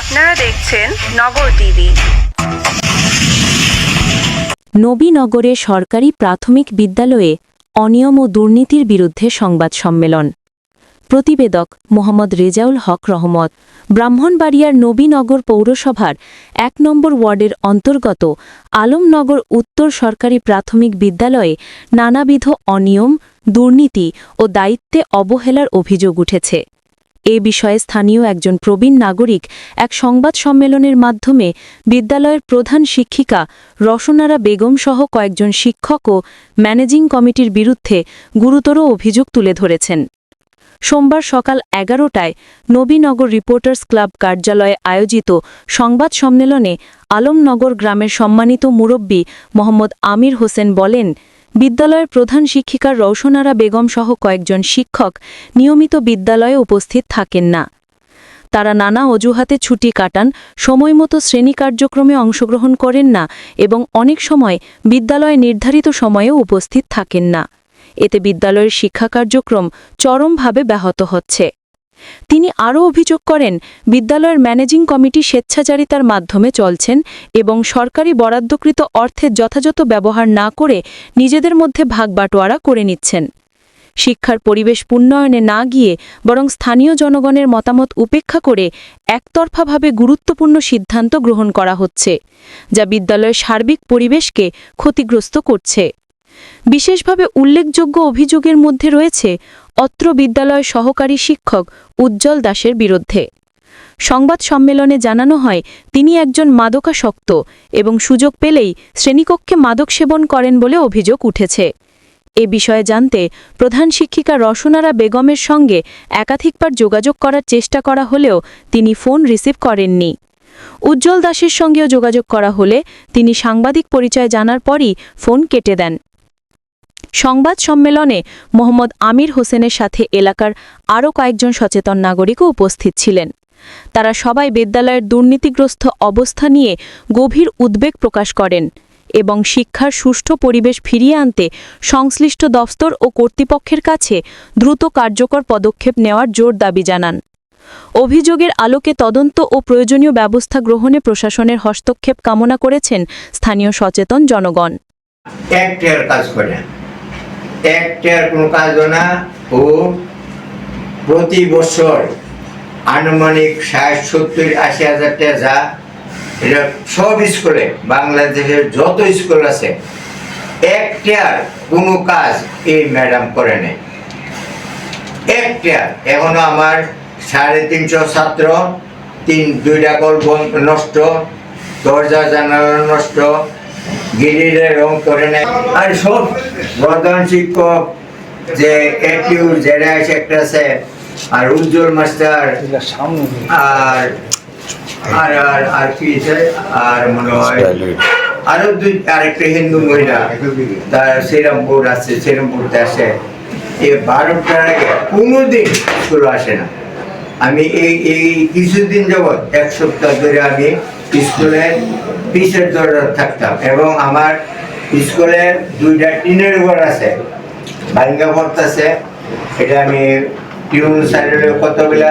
আপনারা দেখছেন নগর টিভি। নবীনগরে সরকারি প্রাথমিক বিদ্যালয়ে অনিয়ম ও দুর্নীতির বিরুদ্ধে সংবাদ সম্মেলন। প্রতিবেদক মোহাম্মদ রেজাউল হক রহমত, ব্রাহ্মণবাড়িয়ার নবীনগর পৌরসভার এক নম্বর ওয়ার্ডের অন্তর্গত আলমনগর উত্তর সরকারি প্রাথমিক বিদ্যালয়ে নানাবিধ অনিয়ম, দুর্নীতি ও দায়িত্বে অবহেলার অভিযোগ উঠেছে। এ বিষয়ে স্থানীয় একজন প্রবীণ নাগরিক এক সংবাদ সম্মেলনের মাধ্যমে বিদ্যালয়ের প্রধান শিক্ষিকা রসনারা বেগম সহ কয়েকজন শিক্ষক ও ম্যানেজিং কমিটির বিরুদ্ধে গুরুতর অভিযোগ তুলে ধরেছেন। সোমবার সকাল এগারোটায় নবীনগর রিপোর্টার্স ক্লাব কার্যালয়ে আয়োজিত সংবাদ সম্মেলনে আলমনগর গ্রামের সম্মানিত মুরব্বী মোহাম্মদ আমির হোসেন বলেন বিদ্যালয়ের প্রধান শিক্ষিকার রৌশনারা বেগম সহ কয়েকজন শিক্ষক নিয়মিত বিদ্যালয়ে উপস্থিত থাকেন না। তারা নানা অজুহাতে ছুটি কাটান, সময়মতো শ্রেণি কার্যক্রমে অংশগ্রহণ করেন না এবং অনেক সময় বিদ্যালয়ে নির্ধারিত সময়েও উপস্থিত থাকেন না। এতে বিদ্যালয়ের শিক্ষা কার্যক্রম চরমভাবে ব্যাহত হচ্ছে। তিনি আরও অভিযোগ করেন, বিদ্যালয়ের ম্যানেজিং কমিটি স্বেচ্ছাচারিতার মাধ্যমে চলছেন এবং সরকারি বরাদ্দকৃত অর্থের যথাযথ ব্যবহার না করে নিজেদের মধ্যে ভাগবাটোয়ারা করে নিচ্ছেন। শিক্ষার পরিবেশ উন্নয়নে না গিয়ে বরং স্থানীয় জনগণের মতামত উপেক্ষা করে একতরফাভাবে গুরুত্বপূর্ণ সিদ্ধান্ত গ্রহণ করা হচ্ছে, যা বিদ্যালয়ের সার্বিক পরিবেশকে ক্ষতিগ্রস্ত করছে। বিশেষভাবে উল্লেখযোগ্য অভিযোগের মধ্যে রয়েছে, অত্র বিদ্যালয় সহকারী শিক্ষক উজ্জ্বল দাসের বিরুদ্ধে। সংবাদ সম্মেলনে জানানো হয়, তিনি একজন মাদকাসক্ত এবং সুযোগ পেলেই শ্রেণীকক্ষে মাদক সেবন করেন বলে অভিযোগ উঠেছে। এ বিষয়ে জানতে প্রধান শিক্ষিকা রসনারা বেগমের সঙ্গে একাধিকবার যোগাযোগ করার চেষ্টা করা হলেও তিনি ফোন রিসিভ করেননি। উজ্জ্বল দাসের সঙ্গেও যোগাযোগ করা হলে তিনি সাংবাদিক পরিচয় জানার পরই ফোন কেটে দেন। সংবাদ সম্মেলনে মোহাম্মদ আমির হোসেনের সাথে এলাকার আরও কয়েকজন সচেতন নাগরিকও উপস্থিত ছিলেন। তারা সবাই বিদ্যালয়ের দুর্নীতিগ্রস্ত অবস্থা নিয়ে গভীর উদ্বেগ প্রকাশ করেন এবং শিক্ষার সুষ্ঠু পরিবেশ ফিরিয়ে আনতে সংশ্লিষ্ট দফতর ও কর্তৃপক্ষের কাছে দ্রুত কার্যকর পদক্ষেপ নেওয়ার জোর দাবি জানান। অভিযোগের আলোকে তদন্ত ও প্রয়োজনীয় ব্যবস্থা গ্রহণে প্রশাসনের হস্তক্ষেপ কামনা করেছেন স্থানীয় সচেতন জনগণ। কাজ করে। একটার কোনো কাজ না। ও প্রতি বছর আনুমানিক ষাট, সত্তর, আশি হাজার টাকা যা সব স্কুলে, বাংলাদেশের যত স্কুল আছে একটার কোনো কাজ এই ম্যাডাম করে নেই। একটা এখনও আমার সাড়ে তিনশো ছাত্র, তিন, দুইটা কল নষ্ট, দরজা জানালা নষ্ট গিরিলে রং করে নেয়। আর সব প্রধান শিক্ষক যে এটিউ জেডা একটা আছে আর উজ্জ্বল মাস্টার আর আর আর আর কি আর মনে হয় আরও দুই আরেকটা হিন্দু মহিলা তার শ্রীরামপুর আছে শ্রীরামপুরতে আসে এই বারোটার আগে কোনোদিন স্কুল আসে না। আমি এই এই কিছুদিন যাবৎ এক সপ্তাহ ধরে আমি স্কুলে পিসের দরজা থাকতাম এবং আমার স্কুলে দুইটা টিনের ঘর আছে, ভাঙ্গা পড়তেছে, এটা আমি টিউন সাইডের কতগুলা